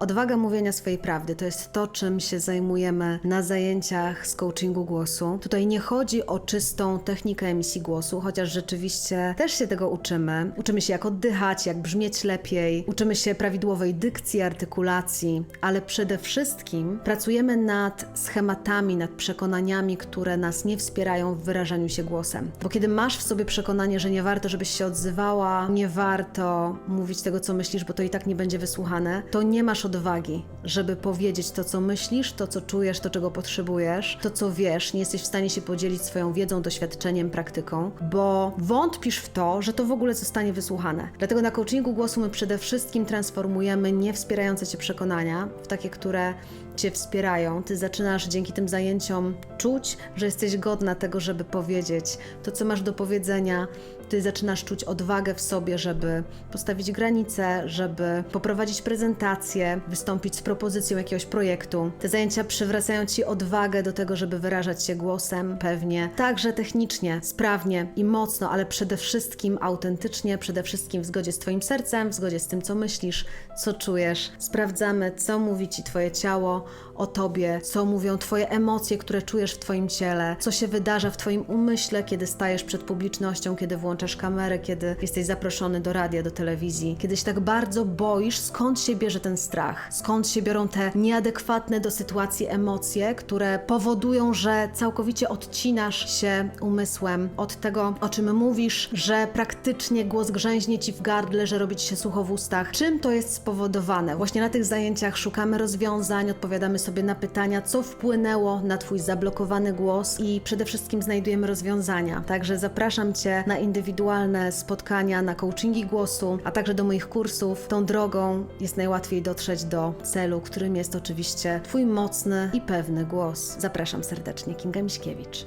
Odwaga mówienia swojej prawdy to jest to, czym się zajmujemy na zajęciach z coachingu głosu. Tutaj nie chodzi o czystą technikę emisji głosu, chociaż rzeczywiście też się tego uczymy. Uczymy się, jak oddychać, jak brzmieć lepiej, uczymy się prawidłowej dykcji, artykulacji, ale przede wszystkim pracujemy nad schematami, nad przekonaniami, które nas nie wspierają w wyrażaniu się głosem. Bo kiedy masz w sobie przekonanie, że nie warto, żebyś się odzywała, nie warto mówić tego, co myślisz, bo to i tak nie będzie wysłuchane, to nie masz odwagi, żeby powiedzieć to, co myślisz, to, co czujesz, to, czego potrzebujesz, to, co wiesz, nie jesteś w stanie się podzielić swoją wiedzą, doświadczeniem, praktyką, bo wątpisz w to, że to w ogóle zostanie wysłuchane. Dlatego na coachingu głosu my przede wszystkim transformujemy niewspierające cię przekonania w takie, które cię wspierają. Ty zaczynasz dzięki tym zajęciom czuć, że jesteś godna tego, żeby powiedzieć to, co masz do powiedzenia. Ty zaczynasz czuć odwagę w sobie, żeby postawić granice, żeby poprowadzić prezentację, wystąpić z propozycją jakiegoś projektu. Te zajęcia przywracają ci odwagę do tego, żeby wyrażać się głosem, pewnie, także technicznie, sprawnie i mocno, ale przede wszystkim autentycznie, przede wszystkim w zgodzie z Twoim sercem, w zgodzie z tym, co myślisz, co czujesz. Sprawdzamy, co mówi Ci Twoje ciało o Tobie, co mówią Twoje emocje, które czujesz w Twoim ciele, co się wydarza w Twoim umyśle, kiedy stajesz przed publicznością, kiedy włączasz kamerę, kiedy jesteś zaproszony do radia, do telewizji, kiedy się tak bardzo boisz, skąd się bierze ten strach, skąd się biorą te nieadekwatne do sytuacji emocje, które powodują, że całkowicie odcinasz się umysłem od tego, o czym mówisz, że praktycznie głos grzęźnie ci w gardle, że robi ci się sucho w ustach. Czym to jest spowodowane? Właśnie na tych zajęciach szukamy rozwiązań, odpowiadamy sobie na pytania, co wpłynęło na twój zablokowany głos i przede wszystkim znajdujemy rozwiązania. Także zapraszam cię na indywidualne spotkania, na coachingi głosu, a także do moich kursów. Tą drogą jest najłatwiej dotrzeć do celu, którym jest oczywiście twój mocny i pewny głos. Zapraszam serdecznie, Kinga Miśkiewicz.